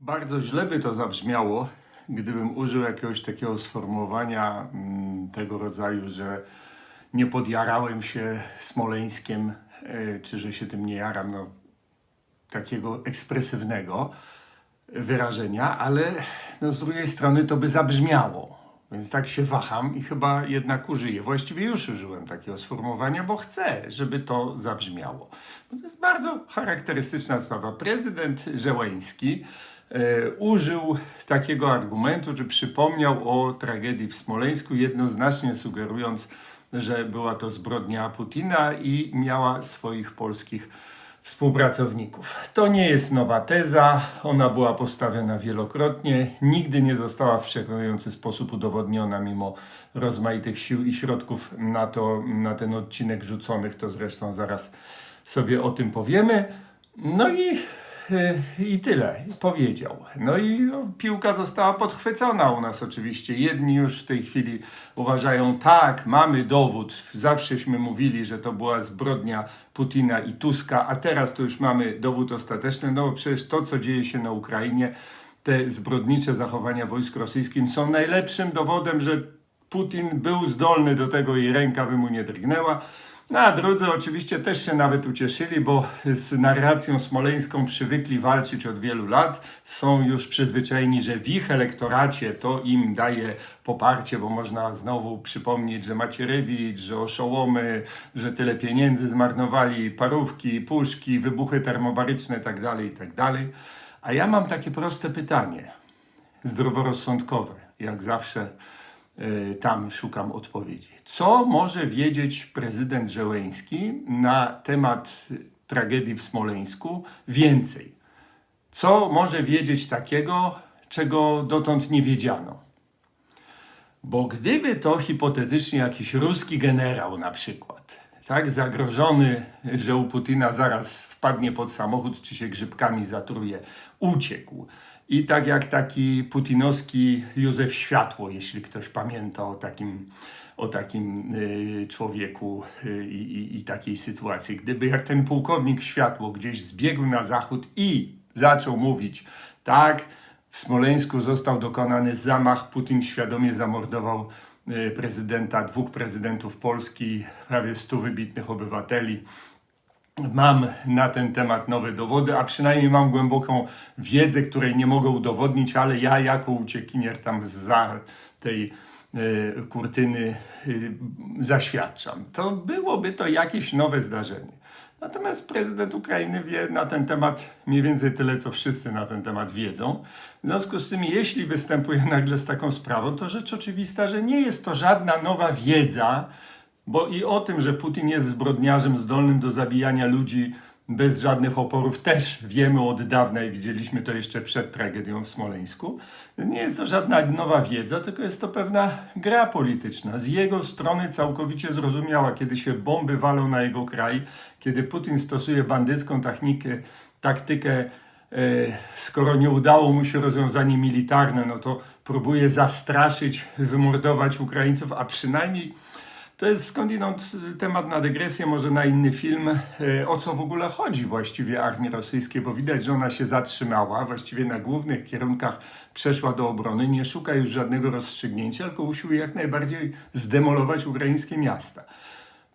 Bardzo źle by to zabrzmiało, gdybym użył jakiegoś takiego sformułowania mm, tego rodzaju, że nie podjarałem się Smoleńskiem, e, czy że się tym nie jaram, no takiego ekspresywnego wyrażenia, ale no z drugiej strony to by zabrzmiało. Więc tak się waham i chyba jednak użyję. Właściwie już użyłem takiego sformułowania, bo chcę, żeby to zabrzmiało. Bo to jest bardzo charakterystyczna sprawa. Prezydent Żeleński użył takiego argumentu, że przypomniał o tragedii w Smoleńsku, jednoznacznie sugerując, że była to zbrodnia Putina i miała swoich polskich współpracowników. To nie jest nowa teza, ona była postawiona wielokrotnie, nigdy nie została w przekonujący sposób udowodniona, mimo rozmaitych sił i środków na, to, na ten odcinek rzuconych, to zresztą zaraz sobie o tym powiemy. No i, i tyle, powiedział. No i no, piłka została podchwycona u nas oczywiście. Jedni już w tej chwili uważają, tak, mamy dowód, zawsześmy mówili, że to była zbrodnia Putina i Tuska, a teraz to już mamy dowód ostateczny, no bo przecież to, co dzieje się na Ukrainie, te zbrodnicze zachowania wojsk rosyjskich są najlepszym dowodem, że Putin był zdolny do tego i ręka by mu nie drgnęła. No a drudzy oczywiście też się nawet ucieszyli, bo z narracją smoleńską przywykli walczyć od wielu lat. Są już przyzwyczajeni, że w ich elektoracie to im daje poparcie, bo można znowu przypomnieć, że Macierewicz, że Oszołomy, że tyle pieniędzy zmarnowali, parówki, puszki, wybuchy termobaryczne itd., itd. A ja mam takie proste pytanie, zdroworozsądkowe, jak zawsze tam szukam odpowiedzi. Co może wiedzieć prezydent Żeleński na temat tragedii w Smoleńsku więcej? Co może wiedzieć takiego, czego dotąd nie wiedziano? Bo gdyby to hipotetycznie jakiś ruski generał na przykład, tak, zagrożony, że u Putina zaraz wpadnie pod samochód, czy się grzybkami zatruje, uciekł. I tak jak taki putinowski Józef Światło, jeśli ktoś pamięta o takim, o takim y, człowieku y, i, i takiej sytuacji. Gdyby jak ten pułkownik Światło gdzieś zbiegł na zachód i zaczął mówić, tak, w Smoleńsku został dokonany zamach, Putin świadomie zamordował y, prezydenta, dwóch prezydentów Polski, prawie stu wybitnych obywateli. Mam na ten temat nowe dowody, a przynajmniej mam głęboką wiedzę, której nie mogę udowodnić, ale ja jako uciekinier tam za tej y, kurtyny y, zaświadczam. To byłoby to jakieś nowe zdarzenie. Natomiast prezydent Ukrainy wie na ten temat mniej więcej tyle, co wszyscy na ten temat wiedzą. W związku z tym, jeśli występuje nagle z taką sprawą, to rzecz oczywista, że nie jest to żadna nowa wiedza, bo i o tym, że Putin jest zbrodniarzem zdolnym do zabijania ludzi bez żadnych oporów, też wiemy od dawna i widzieliśmy to jeszcze przed tragedią w Smoleńsku. Nie jest to żadna nowa wiedza, tylko jest to pewna gra polityczna. Z jego strony całkowicie zrozumiała, kiedy się bomby walą na jego kraj, kiedy Putin stosuje bandycką technikę, taktykę e, skoro nie udało mu się rozwiązanie militarne, no to próbuje zastraszyć, wymordować Ukraińców, a przynajmniej to jest skądinąd temat na dygresję, może na inny film, e, o co w ogóle chodzi właściwie armii rosyjskiej, bo widać, że ona się zatrzymała, właściwie na głównych kierunkach przeszła do obrony, nie szuka już żadnego rozstrzygnięcia, tylko usiłuje jak najbardziej zdemolować ukraińskie miasta.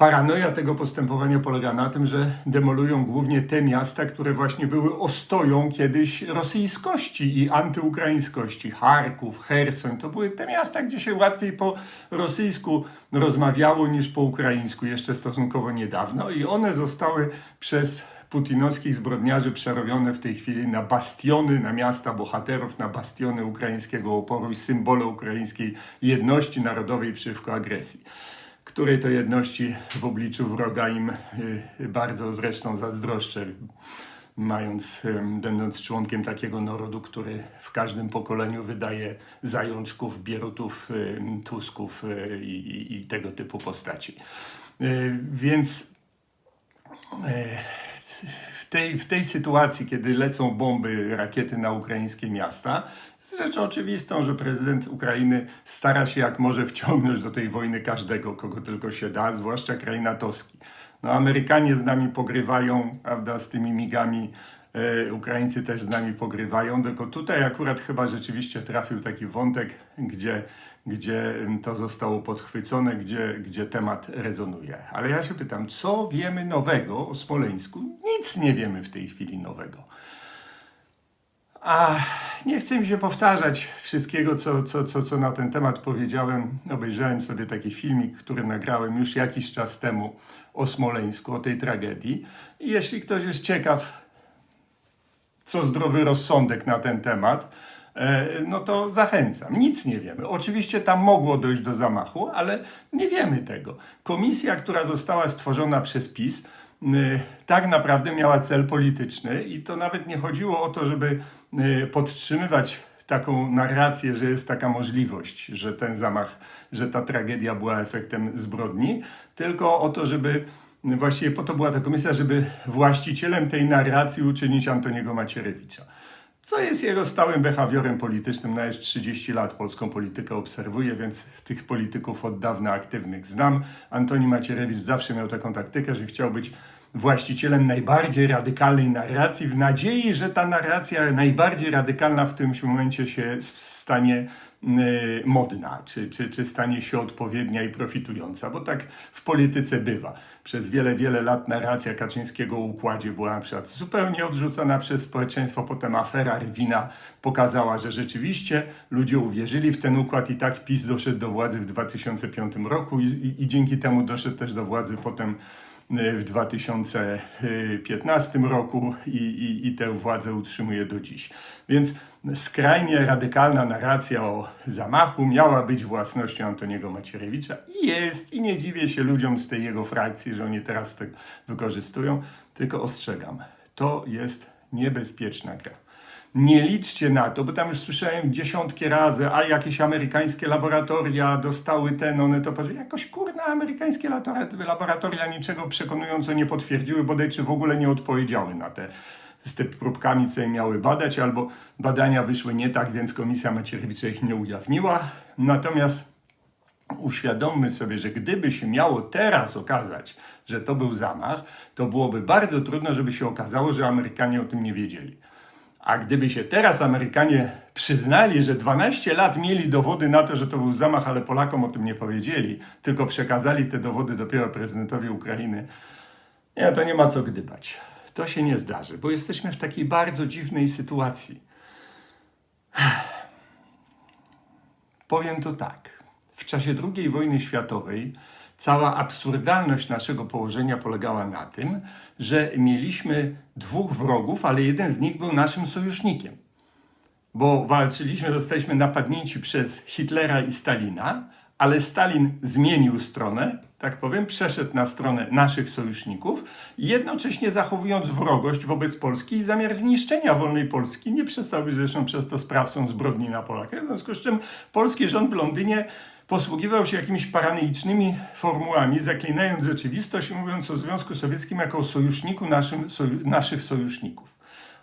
Paranoja tego postępowania polega na tym, że demolują głównie te miasta, które właśnie były ostoją kiedyś rosyjskości i antyukraińskości. Charków, Hersoń to były te miasta, gdzie się łatwiej po rosyjsku rozmawiało niż po ukraińsku, jeszcze stosunkowo niedawno, i one zostały przez putinowskich zbrodniarzy przerobione w tej chwili na bastiony, na miasta bohaterów, na bastiony ukraińskiego oporu i symbole ukraińskiej jedności narodowej przeciwko agresji której to jedności w obliczu wroga im y, bardzo zresztą zazdroszczę, mając, będąc członkiem takiego narodu, który w każdym pokoleniu wydaje zajączków, bierutów, tusków y, i, i, i tego typu postaci. Y, więc w tej, w tej sytuacji, kiedy lecą bomby, rakiety na ukraińskie miasta, jest rzeczą oczywistą, że prezydent Ukrainy stara się jak może wciągnąć do tej wojny każdego, kogo tylko się da, zwłaszcza kraj natowski. No, Amerykanie z nami pogrywają, prawda, z tymi migami E, Ukraińcy też z nami pogrywają, tylko tutaj akurat chyba rzeczywiście trafił taki wątek, gdzie, gdzie to zostało podchwycone, gdzie, gdzie temat rezonuje. Ale ja się pytam, co wiemy nowego o Smoleńsku? Nic nie wiemy w tej chwili nowego. A nie chcę mi się powtarzać wszystkiego, co, co, co, co na ten temat powiedziałem. Obejrzałem sobie taki filmik, który nagrałem już jakiś czas temu o Smoleńsku, o tej tragedii. I jeśli ktoś jest ciekaw, co zdrowy rozsądek na ten temat, e, no to zachęcam. Nic nie wiemy. Oczywiście tam mogło dojść do zamachu, ale nie wiemy tego. Komisja, która została stworzona przez PiS, tak naprawdę miała cel polityczny i to nawet nie chodziło o to, żeby y, podtrzymywać taką narrację, że jest taka możliwość, że ten zamach, że ta tragedia była efektem zbrodni, tylko o to, żeby właściwie po to była ta komisja, żeby właścicielem tej narracji uczynić Antoniego Macierewicza. Co jest jego stałym behawiorem politycznym? No już 30 lat polską politykę obserwuję, więc tych polityków od dawna aktywnych znam. Antoni Macierewicz zawsze miał taką taktykę, że chciał być właścicielem najbardziej radykalnej narracji, w nadziei, że ta narracja najbardziej radykalna w tym momencie się stanie modna, czy, czy, czy stanie się odpowiednia i profitująca, bo tak w polityce bywa. Przez wiele, wiele lat narracja Kaczyńskiego o układzie była na przykład zupełnie odrzucona przez społeczeństwo, potem afera Rwina pokazała, że rzeczywiście ludzie uwierzyli w ten układ i tak PiS doszedł do władzy w 2005 roku i, i, i dzięki temu doszedł też do władzy potem w 2015 roku i, i, i tę władzę utrzymuje do dziś. Więc skrajnie radykalna narracja o zamachu miała być własnością Antoniego Macierewicza i jest. I nie dziwię się ludziom z tej jego frakcji, że oni teraz to wykorzystują, tylko ostrzegam, to jest niebezpieczna gra. Nie liczcie na to, bo tam już słyszałem dziesiątki razy, a jakieś amerykańskie laboratoria dostały ten, one to. Jakoś kurna, amerykańskie laboratoria niczego przekonująco nie potwierdziły, bodaj czy w ogóle nie odpowiedziały na te z tymi próbkami, co je miały badać, albo badania wyszły nie tak, więc komisja Macierewicza ich nie ujawniła. Natomiast uświadommy sobie, że gdyby się miało teraz okazać, że to był zamach, to byłoby bardzo trudno, żeby się okazało, że Amerykanie o tym nie wiedzieli. A gdyby się teraz Amerykanie przyznali, że 12 lat mieli dowody na to, że to był zamach, ale Polakom o tym nie powiedzieli, tylko przekazali te dowody dopiero prezydentowi Ukrainy, nie, to nie ma co gdybać. To się nie zdarzy, bo jesteśmy w takiej bardzo dziwnej sytuacji. Powiem to tak. W czasie II wojny światowej cała absurdalność naszego położenia polegała na tym, że mieliśmy dwóch wrogów, ale jeden z nich był naszym sojusznikiem. Bo walczyliśmy, zostaliśmy napadnięci przez Hitlera i Stalina, ale Stalin zmienił stronę, tak powiem, przeszedł na stronę naszych sojuszników, jednocześnie zachowując wrogość wobec Polski i zamiar zniszczenia wolnej Polski. Nie przestał być zresztą przez to sprawcą zbrodni na Polakach. W związku z czym polski rząd w Londynie posługiwał się jakimiś paranoicznymi formułami, zaklinając rzeczywistość i mówiąc o Związku Sowieckim jako o sojuszniku naszym, soju, naszych sojuszników.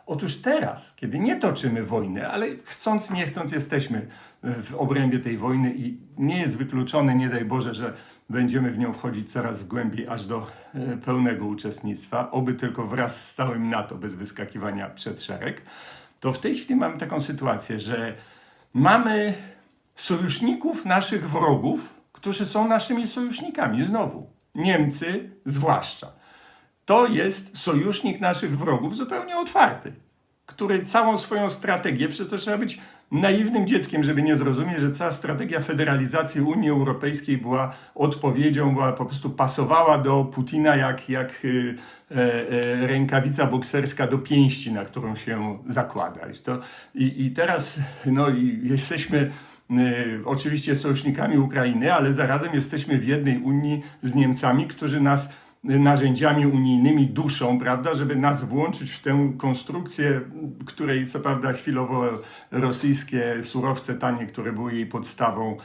Otóż teraz, kiedy nie toczymy wojny, ale chcąc, nie chcąc, jesteśmy w obrębie tej wojny i nie jest wykluczone, nie daj Boże, że będziemy w nią wchodzić coraz głębiej, aż do e, pełnego uczestnictwa, oby tylko wraz z całym NATO, bez wyskakiwania przed szereg, to w tej chwili mamy taką sytuację, że mamy sojuszników naszych wrogów, którzy są naszymi sojusznikami. Znowu, Niemcy zwłaszcza. To jest sojusznik naszych wrogów zupełnie otwarty, który całą swoją strategię, przecież to trzeba być naiwnym dzieckiem, żeby nie zrozumieć, że cała strategia federalizacji Unii Europejskiej była odpowiedzią, była po prostu pasowała do Putina jak, jak e, e, rękawica bokserska do pięści, na którą się zakłada. I, to, i, i teraz no, i jesteśmy Y, oczywiście sojusznikami Ukrainy, ale zarazem jesteśmy w jednej Unii z Niemcami, którzy nas y, narzędziami unijnymi duszą, prawda, żeby nas włączyć w tę konstrukcję, której co prawda chwilowo rosyjskie surowce tanie, które były jej podstawą,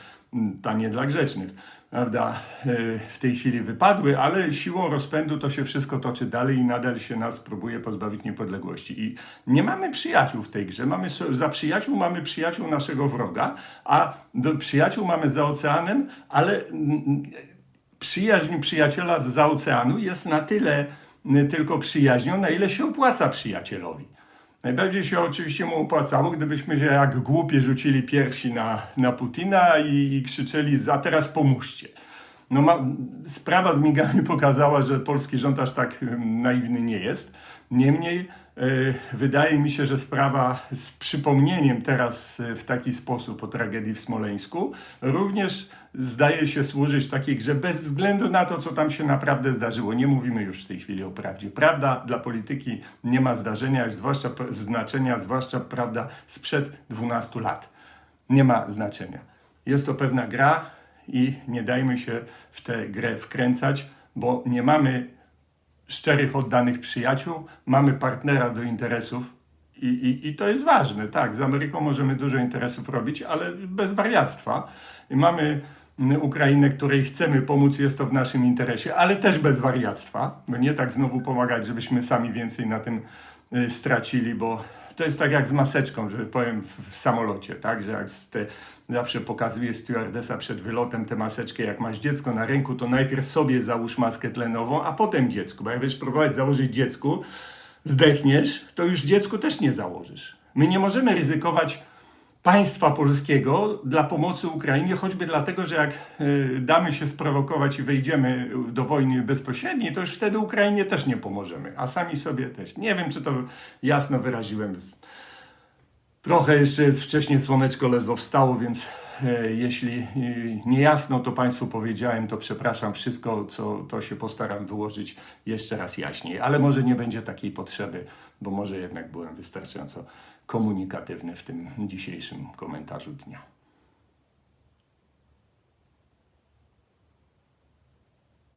tanie dla grzecznych, prawda, e, w tej chwili wypadły, ale siłą rozpędu to się wszystko toczy dalej i nadal się nas próbuje pozbawić niepodległości. I nie mamy przyjaciół w tej grze. Mamy, za przyjaciół mamy przyjaciół naszego wroga, a do przyjaciół mamy za oceanem, ale przyjaźń przyjaciela za oceanu jest na tyle tylko przyjaźnią, na ile się opłaca przyjacielowi. Najbardziej się oczywiście mu opłacało, gdybyśmy się jak głupie rzucili pierwsi na, na Putina i, i krzyczeli, a teraz pomóżcie. No ma, sprawa z migami pokazała, że polski rząd aż tak naiwny nie jest. Niemniej wydaje mi się, że sprawa z przypomnieniem teraz y, w taki sposób o tragedii w Smoleńsku również zdaje się służyć takiej grze bez względu na to, co tam się naprawdę zdarzyło. Nie mówimy już w tej chwili o prawdzie. Prawda dla polityki nie ma zdarzenia, zwłaszcza znaczenia, zwłaszcza prawda sprzed 12 lat. Nie ma znaczenia. Jest to pewna gra i nie dajmy się w tę grę wkręcać, bo nie mamy szczerych, oddanych przyjaciół, mamy partnera do interesów i, i, i to jest ważne. Tak, z Ameryką możemy dużo interesów robić, ale bez wariactwa. Mamy Ukrainę, której chcemy pomóc, jest to w naszym interesie, ale też bez wariactwa, by nie tak znowu pomagać, żebyśmy sami więcej na tym y, stracili, bo to jest tak jak z maseczką, że powiem w, w samolocie, tak, że jak te, zawsze pokazuje stewardesa przed wylotem tę maseczkę, jak masz dziecko na ręku, to najpierw sobie załóż maskę tlenową, a potem dziecku, bo jak będziesz próbować założyć dziecku, zdechniesz, to już dziecku też nie założysz. My nie możemy ryzykować państwa polskiego dla pomocy Ukrainie, choćby dlatego, że jak y, damy się sprowokować i wejdziemy do wojny bezpośredniej, to już wtedy Ukrainie też nie pomożemy, a sami sobie też. Nie wiem, czy to jasno wyraziłem. Trochę jeszcze jest wcześniej, słoneczko ledwo wstało, więc e, jeśli e, niejasno to Państwu powiedziałem, to przepraszam. Wszystko, co to się postaram wyłożyć jeszcze raz jaśniej, ale może nie będzie takiej potrzeby, bo może jednak byłem wystarczająco komunikatywny w tym dzisiejszym komentarzu dnia.